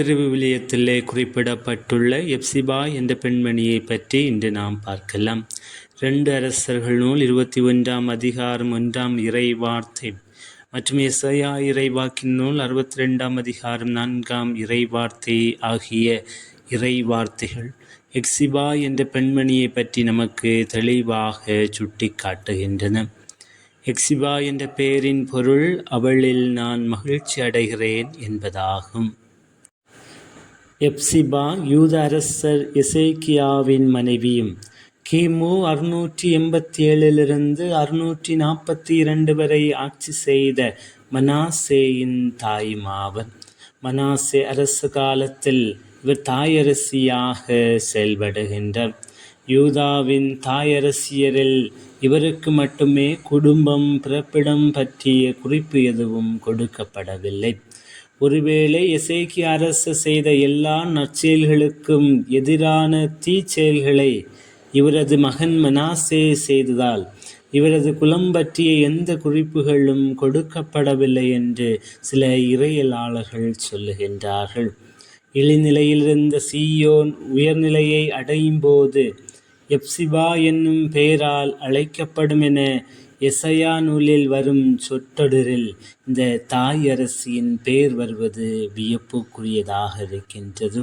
திருவிவிலியத்திலே குறிப்பிடப்பட்டுள்ள எப்சிபா என்ற பெண்மணியை பற்றி இன்று நாம் பார்க்கலாம். ரெண்டு அரசர்கள் நூல் இருபத்தி ஒன்றாம் அதிகாரம் ஒன்றாம் இறை வார்த்தை மற்றும் எஸ்ஐயா இறைவாக்கின் நூல் அறுபத்தி ரெண்டாம் அதிகாரம் நான்காம் இறை வார்த்தை ஆகிய இறை வார்த்தைகள் எக்ஸிபா என்ற பெண்மணியை பற்றி நமக்கு தெளிவாக சுட்டி காட்டுகின்றன எக்ஸிபா என்ற பெயரின் பொருள் அவளில் நான் மகிழ்ச்சி அடைகிறேன் என்பதாகும். எப்சிபா யூத அரசர் எசேக்கியாவின் மனைவியும் கிமு அறுநூற்றி எண்பத்தி ஏழிலிருந்து அறுநூற்றி நாற்பத்தி இரண்டு வரை ஆட்சி செய்த மனாசேயின் தாயுமாவர் மனாசே அரசு காலத்தில் இவர் தாயரசியாக செயல்படுகின்றார். யூதாவின் தாயரசியரில் இவருக்கு மட்டுமே குடும்பம் பிறப்பிடம் பற்றிய குறிப்பு எதுவும் கொடுக்கப்படவில்லை. ஒருவேளை எசேக்கிய அரசு செய்த எல்லா நற்செயல்களுக்கும் எதிரான தீச்செயல்களை இவரது மகன் மனாசே செய்ததால் இவரது குலம் பற்றிய எந்த குறிப்புகளும் கொடுக்கப்படவில்லை என்று சில இறையலாளர்கள் சொல்லுகின்றார்கள். இழிநிலையிலிருந்த சீயோன் உயர்நிலையை அடையும் போது எப்சிபா என்னும் பெயரால் அழைக்கப்படும் என எசையா நூலில் வரும் சொற்றொடரில் இந்த தாய் அரசியின் பெயர் வருவது வியப்புக்குரியதாக இருக்கின்றது.